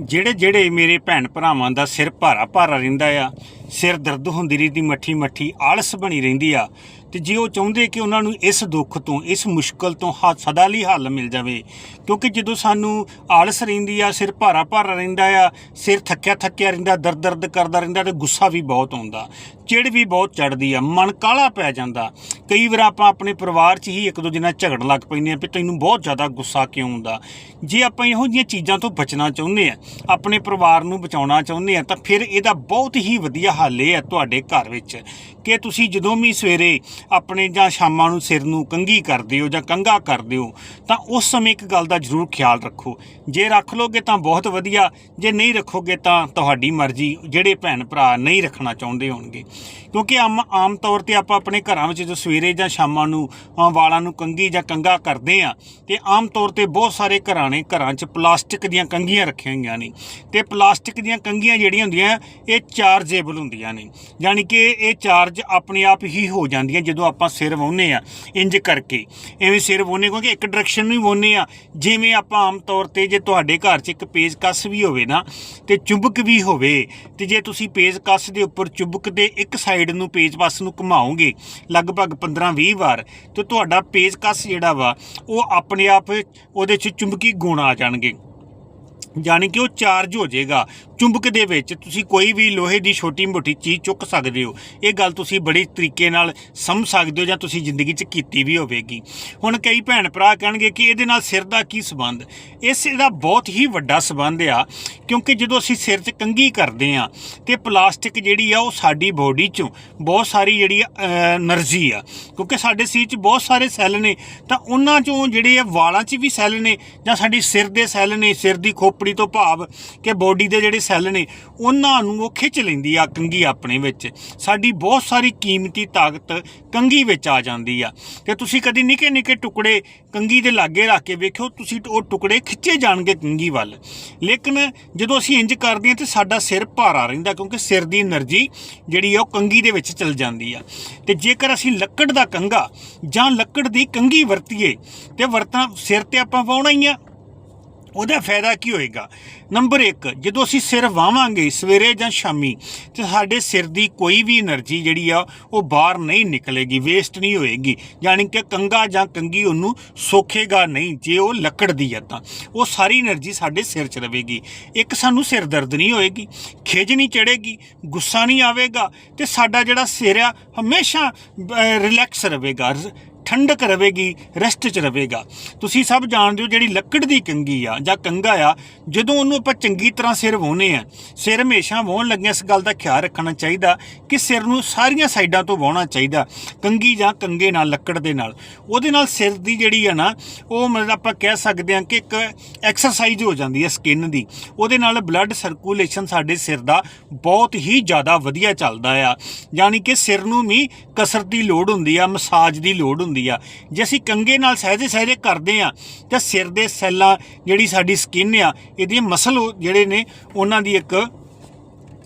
ਜਿਹੜੇ ਜਿਹੜੇ ਮੇਰੇ ਭੈਣ ਭਰਾਵਾਂ ਦਾ ਸਿਰ ਭਾਰਾ ਭਾਰਾ ਰਹਿੰਦਾ ਆ, ਸਿਰ ਦਰਦ ਹੁੰਦੀ ਰਹਿੰਦੀ ਮੱਠੀ ਮੱਠੀ ਆਲਸ ਬਣੀ ਰਹਿੰਦੀ ਆ ਤੇ ਜੇ ਉਹ ਚਾਹੁੰਦੇ ਕਿ ਉਹਨਾਂ ਨੂੰ ਇਸ ਦੁੱਖ ਤੋਂ, ਇਸ ਮੁਸ਼ਕਲ ਤੋਂ ਹ- ਸਦਾ ਲਈ ਹੱਲ ਮਿਲ ਜਾਵੇ, ਕਿਉਂਕਿ ਜਦੋਂ ਸਾਨੂੰ ਆਲਸ ਰਹਿੰਦੀ ਆ, ਸਿਰ ਭਾਰਾ ਭਾਰਾ ਰਹਿੰਦਾ ਆ, ਸਿਰ ਥੱਕਿਆ ਥੱਕਿਆ ਰਹਿੰਦਾ, ਦਰਦ ਦਰਦ ਕਰਦਾ ਰਹਿੰਦਾ ਤੇ ਗੁੱਸਾ ਵੀ ਬਹੁਤ ਆਉਂਦਾ, ਚਿੜ ਵੀ ਬਹੁਤ ਚੜਦੀ ਆ, ਮਨ ਕਾਲਾ ਪੈ ਜਾਂਦਾ। ਕਈ ਵਾਰ ਆਪਾਂ ਆਪਣੇ ਪਰਿਵਾਰ 'ਚ ਹੀ ਇੱਕ ਦੂਜੇ ਨਾਲ ਝਗੜਨ ਲੱਗ ਪੈਂਦੇ ਆ ਵੀ ਤੈਨੂੰ ਬਹੁਤ ਜ਼ਿਆਦਾ ਗੁੱਸਾ ਕਿਉਂ ਆਉਂਦਾ? ਜੇ ਆਪਾਂ ਇਹੋ ਜਿਹੀਆਂ ਚੀਜ਼ਾਂ ਤੋਂ ਬਚਣਾ ਚਾਹੁੰਦੇ ਆ, ਆਪਣੇ ਪਰਿਵਾਰ ਨੂੰ ਬਚਾਉਣਾ ਚਾਹੁੰਦੇ ਆ, ਤਾਂ ਫਿਰ ਇਹਦਾ ਬਹੁਤ ਹੀ ਵਧੀਆ ਹੱਲ ਇਹ ਹੈ ਤੁਹਾਡੇ ਘਰ ਵਿੱਚ। ਕਿ ਤੁਸੀਂ ਜਦੋਂ ਵੀ ਸਵੇਰੇ ਆਪਣੇ ਜਾਂ ਸ਼ਾਮਾਂ ਨੂੰ ਸਿਰ ਨੂੰ ਕੰਘੀ ਕਰਦੇ ਹੋ ਜਾਂ ਕੰਘਾ ਕਰਦੇ ਹੋ, ਤਾਂ ਉਸ ਸਮੇਂ ਇੱਕ ਗੱਲ ਦਾ ਜ਼ਰੂਰ ਖਿਆਲ ਰੱਖੋ। ਜੇ ਰੱਖ ਲੋਗੇ ਤਾਂ ਬਹੁਤ ਵਧੀਆ, ਜੇ ਨਹੀਂ ਰੱਖੋਗੇ ਤਾਂ ਤੁਹਾਡੀ ਮਰਜ਼ੀ, ਜਿਹੜੇ ਭੈਣ ਭਰਾ ਨਹੀਂ ਰੱਖਣਾ ਚਾਹੁੰਦੇ ਹੋਣਗੇ। ਕਿਉਂਕਿ ਆਮ ਆਮ ਤੌਰ ਤੇ ਆਪਾਂ ਆਪਣੇ ਘਰਾਂ ਵਿੱਚ ਜੋ ਸਵੇਰੇ ਜਾਂ ਸ਼ਾਮਾਂ ਨੂੰ ਵਾਲਾਂ ਨੂੰ ਕੰਘੀ ਜਾਂ ਕੰਘਾ ਕਰਦੇ ਆ ਤੇ ਆਮ ਤੌਰ ਤੇ ਬਹੁਤ ਸਾਰੇ ਘਰਾਂ ਨੇ, ਘਰਾਂ 'ਚ ਪਲਾਸਟਿਕ ਦੀਆਂ ਕੰਘੀਆਂ ਰੱਖੀਆਂ ਹੋਈਆਂ ਨੇ। ਤੇ ਪਲਾਸਟਿਕ ਦੀਆਂ ਕੰਘੀਆਂ ਜਿਹੜੀਆਂ ਹੁੰਦੀਆਂ, ਇਹ ਚਾਰਜੇਬਲ ਹੁੰਦੀਆਂ ਨੇ। ਯਾਨੀ ਕਿ ਇਹ ਚਾਰਜ ਆਪਣੇ ਆਪ ਹੀ ਹੋ ਜਾਂਦੀਆਂ ਜਦੋਂ ਆਪਾਂ ਸਿਰ ਵਾਹੁੰਦੇ ਆ ਇੰਜ ਕਰਕੇ। ਐਵੇਂ ਸਿਰ ਵਾਹੁੰਦੇ ਕਿਉਂਕਿ ਇੱਕ ਡਾਇਰੈਕਸ਼ਨ ਨੂੰ ਹੀ ਵਾਹੁੰਦੇ ਆ ਜਿਵੇਂ ਆਪਾਂ ਆਮ ਤੌਰ ਤੇ ਜੇ ਤੁਹਾਡੇ ਘਰ 'ਚ ਇੱਕ ਪੇਜ ਕੱਸ ਵੀ ਹੋਵੇ ਨਾ, ਤੇ ਚੁੰਬਕ ਵੀ ਹੋਵੇ, ਤੇ ਜੇ ਤੁਸੀਂ ਪੇਜ ਕੱਸ ਦੇ ਉੱਪਰ ਚੁੰਬਕ ਦੇ ਇੱਕ ਸਾਈਡ ਨੂੰ ਪੇਚਕਸ ਨੂੰ ਘੁਮਾਓਗੇ, ਲਗਭਗ 15-20 ਵਾਰ, ਤੇ ਤੁਹਾਡਾ ਪੇਜ ਕੱਸ ਜਿਹੜਾ ਵਾ, ਉਹ ਆਪਣੇ ਆਪ ਉਹਦੇ 'ਚ ਚੁੰਬਕੀ ਗੁਣ ਆ ਜਾਣਗੇ। ਯਾਨੀ ਕਿ ਉਹ ਚਾਰਜ ਹੋ ਜਾਏਗਾ। ਚੁੰਬਕ ਦੇ ਵਿੱਚ ਤੁਸੀਂ ਕੋਈ ਵੀ ਲੋਹੇ ਦੀ ਛੋਟੀ-ਮੋਟੀ ਚੀਜ਼ ਚੁੱਕ ਸਕਦੇ ਹੋ। ਇਹ ਗੱਲ ਤੁਸੀਂ ਬੜੀ ਤਰੀਕੇ ਨਾਲ ਸਮਝ ਸਕਦੇ ਹੋ ਜਾਂ ਤੁਸੀਂ ਜ਼ਿੰਦਗੀ 'ਚ ਕੀਤੀ ਵੀ ਹੋਵੇਗੀ। ਹੁਣ ਕਈ ਭੈਣ ਭਰਾ ਕਹਿਣਗੇ ਕਿ ਇਹਦੇ ਨਾਲ ਸਿਰ ਦਾ ਕੀ ਸਬੰਧ? ਇਸ ਦਾ ਬਹੁਤ ਹੀ ਵੱਡਾ ਸਬੰਧ ਆ, ਕਿਉਂਕਿ ਜਦੋਂ ਅਸੀਂ ਸਿਰ 'ਚ ਕੰਗੀ ਕਰਦੇ ਆ ਤੇ ਪਲਾਸਟਿਕ ਜਿਹੜੀ ਆ ਉਹ ਸਾਡੀ ਬੋਡੀ 'ਚੋਂ ਬਹੁਤ ਸਾਰੀ ਜਿਹੜੀ એનર્ਜੀ ਆ, ਕਿਉਂਕਿ ਸਾਡੇ ਸਰੀਰ 'ਚ ਬਹੁਤ ਸਾਰੇ ਸੈੱਲ ਨੇ, ਤਾਂ ਉਹਨਾਂ 'ਚੋਂ ਜਿਹੜੇ ਆ ਵਾਲਾਂ 'ਚ ਵੀ ਸੈੱਲ ਨੇ ਜਾਂ ਸਾਡੀ ਸਿਰ ਦੇ ਸੈੱਲ ਨੇ, ਸਿਰ ਦੀ ਖੋਪੜੀ ਤੋਂ ਭਾਵ ਕਿ ਬੋਡੀ ਦੇ ਜਿਹੜੇ ਸੈੱਲ ਨੇ, ਉਹਨਾਂ ਨੂੰ ਉਹ ਖਿੱਚ ਲੈਂਦੀ ਆ ਕੰਗੀ ਆਪਣੇ ਵਿੱਚ। ਸਾਡੀ ਬਹੁਤ ਸਾਰੀ ਕੀਮਤੀ ਤਾਕਤ ਕੰਗੀ ਵਿੱਚ ਆ ਜਾਂਦੀ ਆ। ਤੇ ਤੁਸੀਂ ਕਦੀ ਨਿੱਕੇ ਨਿੱਕੇ ਟੁਕੜੇ ਕੰਗੀ ਦੇ ਲਾਗੇ ਰੱਖ ਕੇ ਵੇਖਿਓ, ਤੁਸੀਂ ਉਹ ਟੁਕੜੇ ਖਿੱਚੇ ਜਾਣਗੇ ਕੰਗੀ ਵੱਲ। ਲੇਕਿਨ ਜਦੋਂ ਅਸੀਂ ਇੰਜ ਕਰਦੇ ਹਾਂ ਤੇ ਸਾਡਾ ਸਿਰ ਭਾਰਾ ਰਹਿੰਦਾ, ਕਿਉਂਕਿ ਸਿਰ ਦੀ એનર્ਜੀ ਜਿਹੜੀ ਆ ਉਹ ਕੰਗੀ ਦੇ ਵਿੱਚ ਚਲ ਜਾਂਦੀ ਆ। ਤੇ ਜੇਕਰ ਅਸੀਂ ਲੱਕੜ ਦਾ ਕੰਗਾ ਜਾਂ ਲੱਕੜ ਦੀ ਕੰਗੀ ਵਰਤੀਏ, ਤੇ ਵਰਤਾਂ, ਸਿਰ ਤੇ ਆਪਾਂ ਪਾਉਣਾ ਹੀ ਆ। ਉਹਦਾ ਫਾਇਦਾ ਕੀ ਹੋਏਗਾ? ਨੰਬਰ 1 ਜਦੋਂ ਅਸੀਂ ਸਿਰ ਵਾਵਾਂਗੇ ਸਵੇਰੇ ਜਾਂ ਸ਼ਾਮੀ, ਤੇ ਸਾਡੇ ਸਿਰ ਦੀ ਕੋਈ ਵੀ એનર્ਜੀ ਜਿਹੜੀ ਆ, ਉਹ ਬਾਹਰ ਨਹੀਂ ਨਿਕਲੇਗੀ ਵੇਸਟ ਨਹੀਂ ਹੋਏਗੀ। ਯਾਨੀ ਕਿ ਕੰਗਾ ਜਾਂ ਕੰਗੀ ਉਹਨੂੰ ਸੋਖੇਗਾ ਨਹੀਂ, ਜੇ ਉਹ ਲੱਕੜ ਦੀ ਆ ਤਾਂ। ਉਹ ਸਾਰੀ એનર્ਜੀ ਸਾਡੇ ਸਿਰ 'ਚ ਰਹੇਗੀ। ਇੱਕ ਸਾਨੂੰ ਸਿਰ ਦਰਦ ਨਹੀਂ ਹੋਏਗੀ ਖਿਜ ਨਹੀਂ ਚੜੇਗੀ ਗੁੱਸਾ ਨਹੀਂ ਆਵੇਗਾ, ਤੇ ਸਾਡਾ ਜਿਹੜਾ ਸਿਰ ਆ, ਹਮੇਸ਼ਾ ਰਿਲੈਕਸ ਰਹੇਗਾ। ਠੰਡਕ ਰਵੇਗੀ, ਰੈਸਟ 'ਚ ਰਵੇਗਾ। ਤੁਸੀਂ ਸਭ ਜਾਣਦੇ ਹੋ ਜਿਹੜੀ ਲੱਕੜ ਦੀ ਕੰਗੀ ਆ ਜਾਂ ਕੰਗਾ ਆ, ਜਦੋਂ ਉਹਨੂੰ ਆਪਾਂ ਚੰਗੀ ਤਰ੍ਹਾਂ ਸਿਰ ਵਾਹੁੰਦੇ ਆ, ਸਿਰ ਹਮੇਸ਼ਾ ਵਾਹੁਣ ਲੱਗਿਆ ਇਸ ਗੱਲ ਦਾ ਖਿਆਲ ਰੱਖਣਾ ਚਾਹੀਦਾ ਕਿ ਸਿਰ ਨੂੰ ਸਾਰੀਆਂ ਸਾਈਡਾਂ ਤੋਂ ਵਾਹੁਣਾ ਚਾਹੀਦਾ ਕੰਗੀ ਜਾਂ ਕੰਗੇ ਨਾਲ, ਲੱਕੜ ਦੇ ਨਾਲ। ਉਹਦੇ ਨਾਲ ਸਿਰ ਦੀ ਜਿਹੜੀ ਆ ਨਾ, ਉਹ ਮਤਲਬ ਆਪਾਂ ਕਹਿ ਸਕਦੇ ਹਾਂ ਕਿ ਇੱਕ ਐਕਸਰਸਾਈਜ਼ ਹੋ ਜਾਂਦੀ ਹੈ ਸਕਿਨ ਦੀ। ਉਹਦੇ ਨਾਲ ਬਲੱਡ ਸਰਕੂਲੇਸ਼ਨ ਸਾਡੇ ਸਿਰ ਦਾ ਬਹੁਤ ਹੀ ਜ਼ਿਆਦਾ ਵਧੀਆ ਚੱਲਦਾ ਆ। ਯਾਨੀ ਕਿ ਸਿਰ ਨੂੰ ਵੀ ਕਸਰਤ ਦੀ ਲੋੜ ਹੁੰਦੀ ਆ, ਮਸਾਜ ਦੀ ਲੋੜ ਹੁੰਦੀ ਆ। ਜੇ ਅਸੀਂ ਕੰਗੇ ਨਾਲ ਸਹਿਜੇ ਸਹਿਜੇ ਕਰਦੇ ਆ, ਤਾਂ ਸਿਰ ਦੇ ਸੈੱਲਾਂ ਜਿਹੜੀ ਸਾਡੀ ਸਕਿਨ ਆ ਇਹਦੇ ਮਸਲ ਜਿਹੜੇ ਨੇ, ਉਹਨਾਂ ਦੀ ਇੱਕ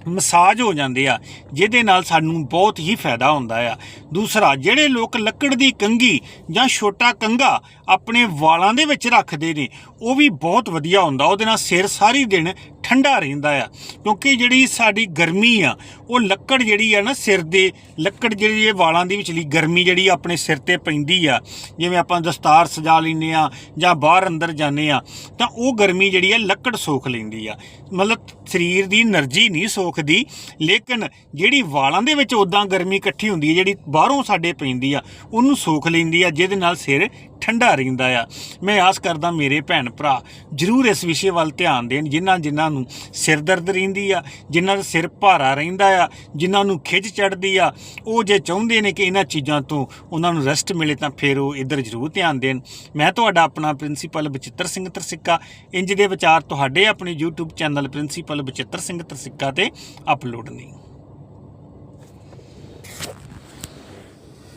ਮਸਾਜ ਹੋ ਜਾਂਦੇ ਆ, ਜਿਹਦੇ ਨਾਲ ਸਾਨੂੰ ਬਹੁਤ ਹੀ ਫਾਇਦਾ ਹੁੰਦਾ ਆ। ਦੂਸਰਾ, ਜਿਹੜੇ ਲੋਕ ਲੱਕੜ ਦੀ ਕੰਗੀ ਜਾਂ ਛੋਟਾ ਕੰਗਾ ਆਪਣੇ ਵਾਲਾਂ ਦੇ ਵਿੱਚ ਰੱਖਦੇ ਨੇ, ਉਹ ਵੀ ਬਹੁਤ ਵਧੀਆ ਹੁੰਦਾ। ਉਹਦੇ ਨਾਲ ਸਿਰ ਸਾਰੀ ਦਿਨ ਠੰਡਾ ਰਹਿੰਦਾ ਆ। ਕਿਉਂਕਿ ਜਿਹੜੀ ਸਾਡੀ ਗਰਮੀ ਆ, ਉਹ ਲੱਕੜ ਜਿਹੜੀ ਆ ਨਾ ਸਿਰ ਦੇ, ਲੱਕੜ ਜਿਹੜੀ ਇਹ ਵਾਲਾਂ ਦੇ ਵਿਚਲੀ ਗਰਮੀ ਜਿਹੜੀ ਆਪਣੇ ਸਿਰ ਤੇ ਪੈਂਦੀ ਆ, ਜਿਵੇਂ ਆਪਾਂ ਦਸਤਾਰ ਸਜਾ ਲੈਨੇ ਆ ਜਾਂ ਬਾਹਰ ਅੰਦਰ ਜਾਂਦੇ ਆ, ਤਾਂ ਉਹ ਗਰਮੀ ਜਿਹੜੀ ਆ ਲੱਕੜ ਸੋਖ ਲੈਂਦੀ ਆ। ਮਤਲਬ ਸਰੀਰ ਦੀ એનર્ਜੀ ਨਹੀਂ ਸੋਖਦੀ, ਲੇਕਿਨ ਜਿਹੜੀ ਵਾਲਾਂ ਦੇ ਵਿੱਚ ਉਦਾਂ ਗਰਮੀ ਇਕੱਠੀ ਹੁੰਦੀ ਹੈ ਜਿਹੜੀ ਬਾਹਰੋਂ ਸਾਡੇ ਪੈਂਦੀ ਆ, ਉਹਨੂੰ ਸੋਖ ਲੈਂਦੀ ਆ, ਜਿਹਦੇ ਨਾਲ ਸਿਰ ਠੰਡਾ ਰਹਿੰਦਾ ਆ। ਮੈਂ ਆਸ ਕਰਦਾ ਮੇਰੇ ਭੈਣ ਭਰਾ ਜਰੂਰ ਇਸ ਵਿਸ਼ੇ ਵੱਲ ਧਿਆਨ ਦੇਣ, ਜਿਨ੍ਹਾਂ ਜਿਨ੍ਹਾਂ ਨੂੰ ਸਿਰ ਦਰਦ ਰਹਿੰਦੀ ਆ, ਜਿਨ੍ਹਾਂ ਦਾ ਸਿਰ ਭਾਰਾ ਰਹਿੰਦਾ ਆ, ਜਿਨ੍ਹਾਂ ਨੂੰ ਖਿੱਚ ਚੜਦੀ ਆ। ਉਹ ਜੇ ਚਾਹੁੰਦੇ ਨੇ ਕਿ ਇਹਨਾਂ ਚੀਜ਼ਾਂ ਤੋਂ ਉਹਨਾਂ ਨੂੰ ਰੈਸਟ ਮਿਲੇ ਤਾਂ ਫਿਰ ਉਹ ਇੱਧਰ ਜਰੂਰ ਧਿਆਨ ਦੇਣ। ਮੈਂ ਤੁਹਾਡਾ ਆਪਣਾ ਪ੍ਰਿੰਸੀਪਲ ਬਚਿੱਤਰ ਸਿੰਘ ਤਰਸਿੱਕਾ। ਇੰਜ ਦੇ ਵਿਚਾਰ ਤੁਹਾਡੇ ਆਪਣੇ YouTube channel principal Bachittar Singh Tarsikka ਤੇ ਅਪਲੋਡ ਨਹੀਂ